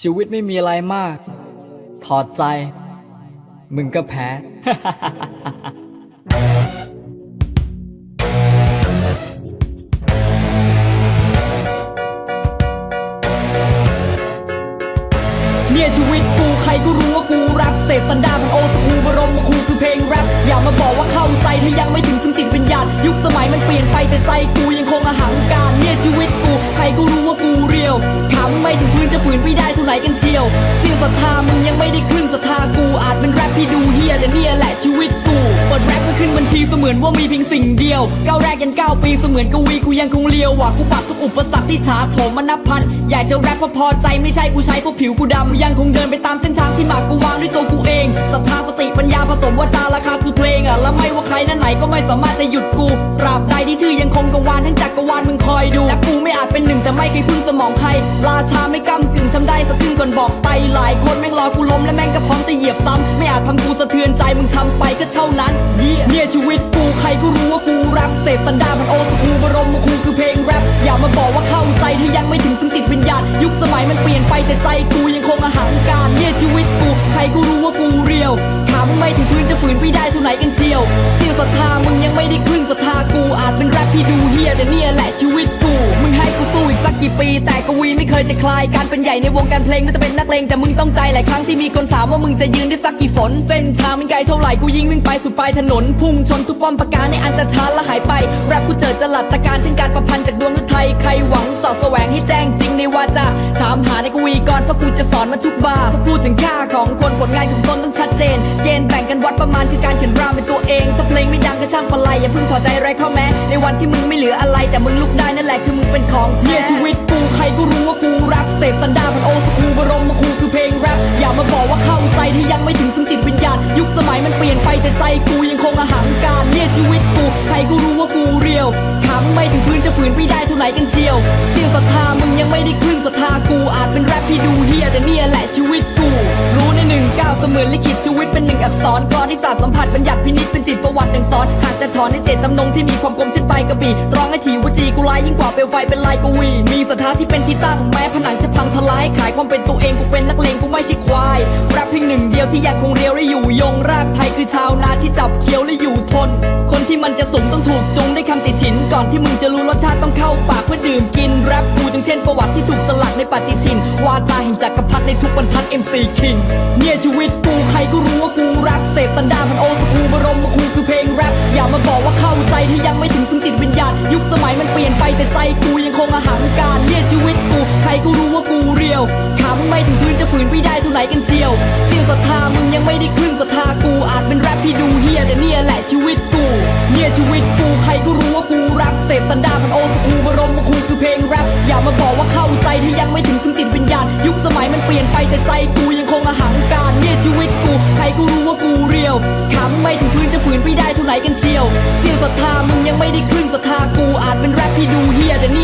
ชีวิตไม่มีอะไรมาก ถอดใจ มึงก็แพ้ เนี่ยชีวิตกูใครก็รู้ว่ากูรักเสพสันดานมันโอสคูบรมคูคือเพลงแรปอย่ามาบอกว่าเข้าใจถ้ายังไม่ถึงซึ่งจิตวิญญาณยุคสมัยมันเปลี่ยนไปแต่ใจกูยังคงอาหังการเนี่ยชีวิตกูใครก็รู้ว่ากูเรียว ฝืนไม่ได้เท่าไหนกันเชียวเสียศรัทธามึงยังไม่ได้ครึ่งศรัทธากูอาจเป็นแรปที่ดูเฮียแต่เนี่ยแหละชีวิตกูเปิดแรปมาขึ้นบัญชีเสมือนว่ามีเพียงสิ่งเดียวก้าวแรกยันก้าวปีเสมือนกวีกูยังคงเลียวว่ะกูปัดทุกอุปสรรคที่ถาโถมมานับพันอยากจะแรปเพราะพอใจไม่ใช่กูใช้เพราะผิวกูดำยังคงเดินไปตามเส้นทางที่หมากกูวางด้วยตัวกูเองศรัทธาสติปัญญาผสมวาจาราคาคือเพลงอะและไม่ว่าใครนั้นไหนก็ไม่สามารถจะหยุดกูตราบใดที่ชื่อยังคงกังวานทั้งจักรวาลมึงคอยดูและกูไม่อาจเป็นหนึ่งแต่ไม่เคยพึ่งสมองใครราชาไม่กำกึ่งทำได้สะทึ่งก่อนบอกไปหลายคนแม่งรอกูล้มและแม่งก็พร้อมจะเหยียบซ้ำไม่อาจทำกูสะเทือนใจมึงทำไปก็เท่านั้นเหี้ยเนี่ยชีวิตกูใครก็รู้ว่ากูแรปเสพสันดานมันโอสคูบรมครูคือเพลงแรปอย่ามาบอกว่าเข้าใจที่ยังไม่ถึงซึ่งจิตวิญญาณยุคสมัยมันเปลี่ยนไปแต่ใจกูยังคงอาหังการเนี่ยชีวิตกูใครก็รู้ว่ากูเรียวถามมึงไม่ถึงพื้นจะฝืนไปได้เท่าไหน เคยจะคลายการเป็นใหญ่ในวงการเพลงไม่ต้องเป็นนักเลงแต่มึงต้องใจหลายครั้งที่มีคนถามว่ามึงจะยืนได้สักกี่ฝน เส้นทางมันไกลเท่าไหร่กูยิงวิ่งไปสุดปลายถนน พุ่งชนทุกป้อมปราการในอันตรธานและหายไปแรปกูเจอจลัดตะการเช่นการประพันธ์จากดวงฤทัยใครหวังสอดแสวงให้แจ้งจริงในวาจาถามหาในกวีก่อนเพราะกูจะสอนมันทุกบาถ้าพูดถึงค่าของคนผลงานของตนต้องชัดเจน เกณฑ์แบ่งกันวัดประมาณคือการเขียนรามเป็นตัวเองถ้าเพลงไม่ดังก็ช่างปะไลอย่าเพิ่งถอดใจไรเข้าแม้ในวันที่มึงไม่เหลืออะไร แต่มึงลุกได้นั่นแหละคือมึงเป็นของแท้เนี่ยชีวิตกูใครก็รู้ว่ากูรักเสพสันดานมันโอสคูบรมครูคือเพลงแรปอย่ามาบอกว่าเข้าใจที่ยังไม่ถึงซึ่งจิตวิญญาณยุคส มันเปลี่ยนไปแต่ใจกูยังคงอาหังการเนี่ยชีวิตกู ใครก็รู้ว่ากูเรียวถามมึงไม่ถึงพื้นจะฝืนไปได้เท่าไหนกันเชียวเสียงศรัทธามึงยังไม่ได้ครึ่งศรัทธากูอาจเป็นแรปที่ดูเฮียแต่เนี่ยแหละชีวิตกู รู้ในหนึ่งก้าวเสมือนลิขิตชีวิตเป็นหนึ่งอักษรกรอนที่ศาสตร์สัมผัสบัญญัติพินิจเป็นจิตประวัติหนึ่งสอนหากจะถอนในเจตจำนงที่มีความคมเช่นไปกระบี่ตรองให้ถีวจีกูลายยิ่งกว่าเปลวไฟเป็นลายกวี มีศรัทธาที่เป็นที่ตั้งแม้ผนังจะพังทลายขายความเป็นตัวเองกูเป็นนักเลงกูไม่ใช่ควายแรปเพียงหนึ่งเดียวที่ยังคงเรียวและอยู่ยงรากไทยคือชาวนาที่จับเคี้ยวและอยู่ทน คนที่มันจะสูงต้องถูกจงได้คำติฉิน ก่อนที่มึงจะรู้รสชาติต้องเข้าปากเพื่อดื่มกินแรปกูจึงเช่นประวัติที่ถูกสลักในปฏิทิน วาจาแห่งจักรพรรดิในทุกบรรทัด MC King เนี่ยชีวิตกูใครก็รู้ว่ากูรักเสพสันดานมันโอสคูบรมครูคือเพลงแรปอย่ามาบอกว่าเข้าใจที่ยังไม่ถึงซึ่งจิตวิญญาณยุคสมัยมันเปลี่ยนไปแต่ใจกูยังคงอาหังการเนี่ยชีวิตกูใครก็รู้ว่ากูเรียวถามึงไม่ถึงพื้นจะฝืนไปได้ กูรู้ว่ากูรักเสพสันดานมันโอสคูบรมครูคือเพลงแรปอย่ามาบอกว่าเข้าใจที่ยังไม่ถึงซึ่งจิตวิญญาณ ยุคสมัยมันเปลี่ยนไปแต่ใจกูยังคงอาหังการเนี่ยชีวิตกู ใครกูรู้ว่ากูเรียวขำไม่ถึงพื้นจะฝืนไปได้เท่าไหนกันเชียวเสียงศรัทธามึงยังไม่ได้ครึ่นศรัทธากูอาจเป็นแรปที่ดูเฮียแต่เนี่